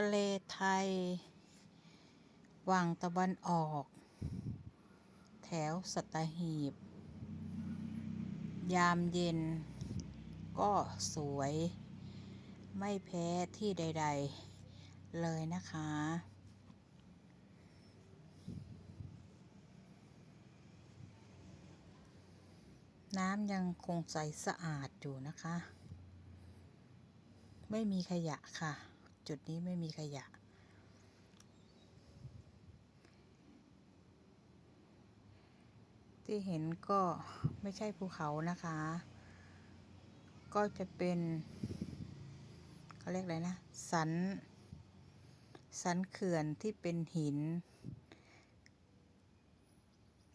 ะเลไทย วังตะวันออก แถวสัตหีบ ยามเย็น ก็สวย ไม่แพ้ที่ใด ๆ เลยนะคะ น้ำยังคงใสสะอาดอยู่นะคะ ไม่มีขยะค่ะ จุดนี้ไม่มีขยะ ที่เห็นก็ไม่ใช่ภูเขานะคะ ก็จะเป็นเขาเรียกอะไรนะ สัน สันเขื่อนที่เป็นหิน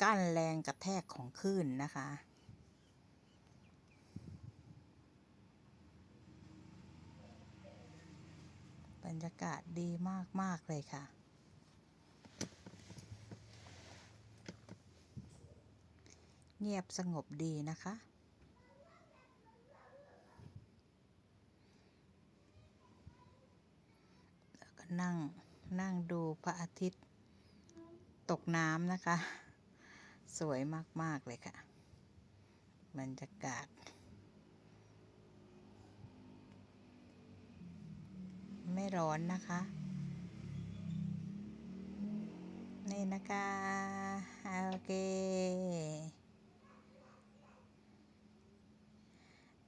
กั้นแรงกระแทกของคลื่นนะคะ บรรยากาศดีมาก ๆ เลยค่ะ เงียบสงบดีนะคะ แล้วก็นั่ง นั่งดูพระอาทิตย์ตกน้ำนะคะ สวยมาก ๆ เลยค่ะ บรรยากาศ ไม่ร้อนนะคะ นี่นะคะโอเค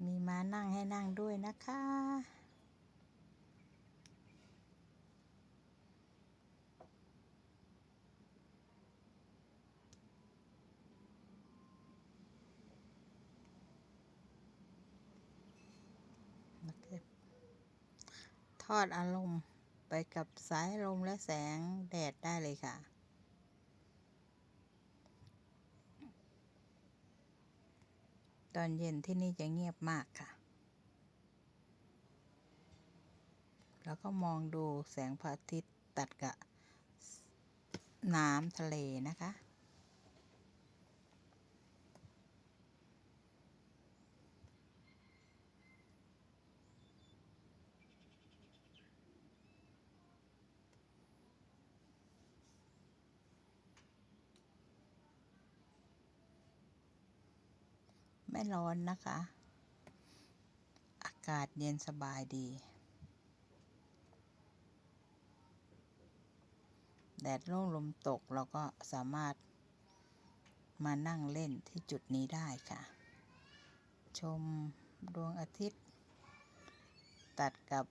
มีมานั่งให้นั่งด้วยนะคะ ทอดอารมณ์ไปกับสายลมและแสงแดดได้เลยค่ะ ตอนเย็นที่นี่จะเงียบมากค่ะ แล้วก็มองดูแสงพระอาทิตย์ตัดกับน้ำทะเลนะคะ ไม่ร้อนนะคะ อากาศเย็นสบายดี แดดร่มลมตกเราก็สามารถมานั่งเล่นที่จุดนี้ได้ค่ะ ชมดวงอาทิตย์ ตัดกับ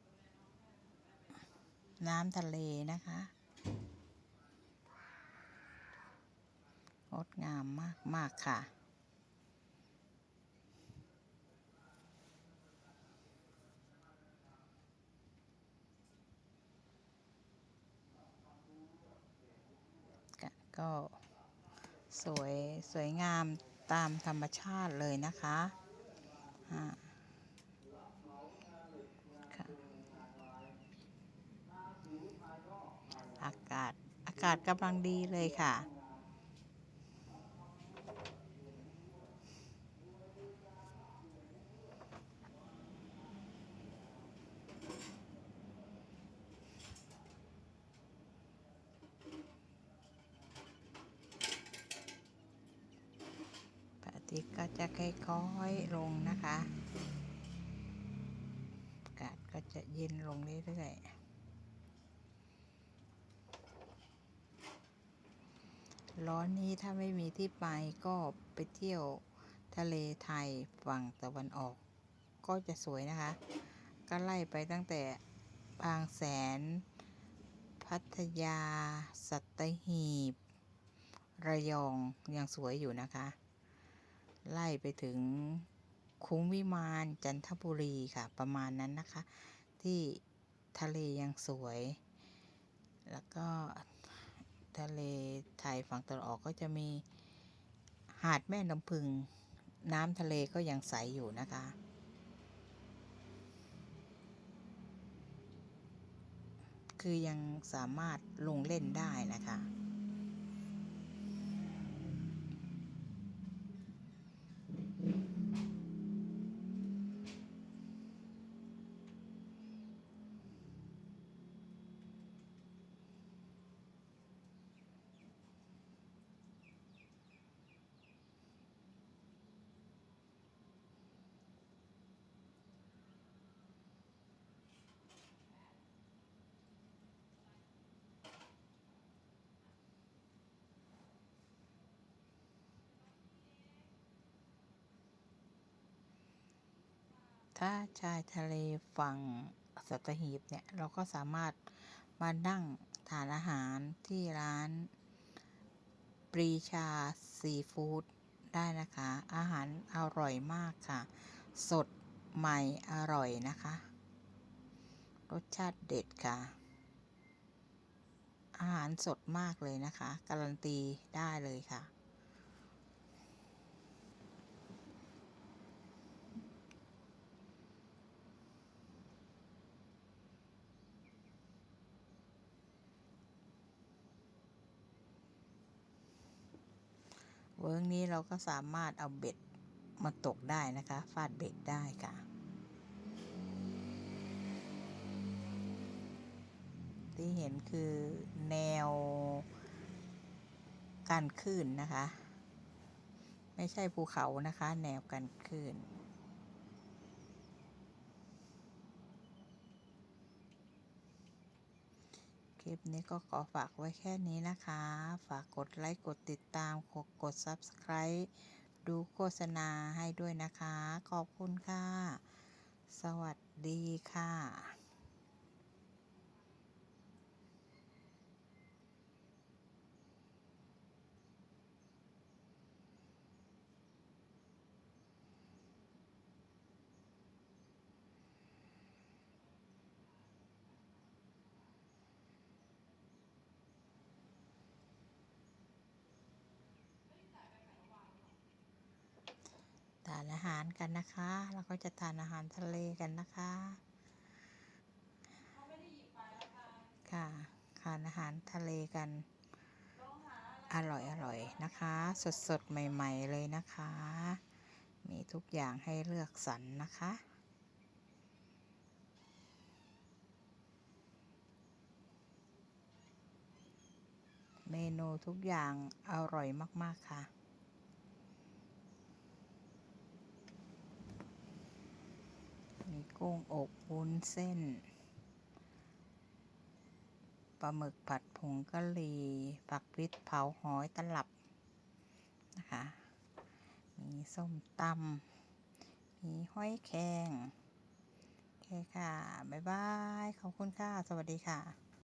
น้ำทะเลนะคะงดงามมาก ๆ ค่ะ ก็ก็ สวยสวยงามตามธรรมชาติเลยนะคะอ่าอากาศอากาศกำลังดีเลยค่ะอาทิตย์ก็ จะค่อยๆลงนะคะอากาศก็จะเย็นลงเรื่อยๆ ร้อนนี้ถ้าไม่มีที่ไปก็ไปเที่ยวทะเลไทยฝั่งตะวันออก ก็จะสวยนะคะ ก็ไล่ไปตั้งแต่บางแสน พัทยา สัตหีบ ระยองยังสวยอยู่นะคะ ไล่ไปถึงคุ้งวิมานจันทบุรีค่ะ ประมาณนั้นนะคะ ที่ทะเลยังสวย แล้วก็ทะเลไทยฝั่งตะวันออกก็จะมีหาดแม่ลำพึงน้ำทะเลก็ยังใสอยู่นะคะ คือยังสามารถลงเล่นได้นะคะ ถ้าชายทะเลฝั่งสัตหีบเนี่ย เราก็สามารถมานั่งทานอาหารที่ร้าน ปรีชาซีฟู้ดได้นะคะ อาหารอร่อยมากค่ะ สดใหม่อร่อยนะคะ รสชาติเด็ดค่ะ อาหารสดมากเลยนะคะ การันตีได้เลยค่ะ เวิร์กนี้เราก็สามารถเอาเบ็ดมาตกได้นะคะ ฟาดเบ็ดได้ค่ะ ที่เห็นคือแนวการคลื่นนะคะ ไม่ใช่ภูเขานะคะ แนวการคลื่น คลิปนี้ก็ขอฝากไว้แค่นี้นะคะ ฝากกดไลค์ กดติดตาม กดกด Subscribe ดูโฆษณาให้ด้วยนะคะ ขอบคุณค่ะ สวัสดีค่ะานอาหารกันนะคะแล้วก็จะทานอาหารทะเลกันนะคะ ค่ะทานอาหารทะเลกัน อร่อยอร่อยนะคะ สดสดๆใหม่ ๆ เลยนะคะ มีทุกอย่างให้เลือกสรรนะคะเมนูทุกอย่างอร่อยมาก ๆ ค่ะ มี กุ้งอบวุ้นเส้นปลาหมึกผัดผงกะหรี่ผักพริกเผาหอยตลับนะคะ มีส้มตำมีห้อยแครงโอเคค่ะ บ๊ายบาย ขอบคุณค่ะ สวัสดีค่ะ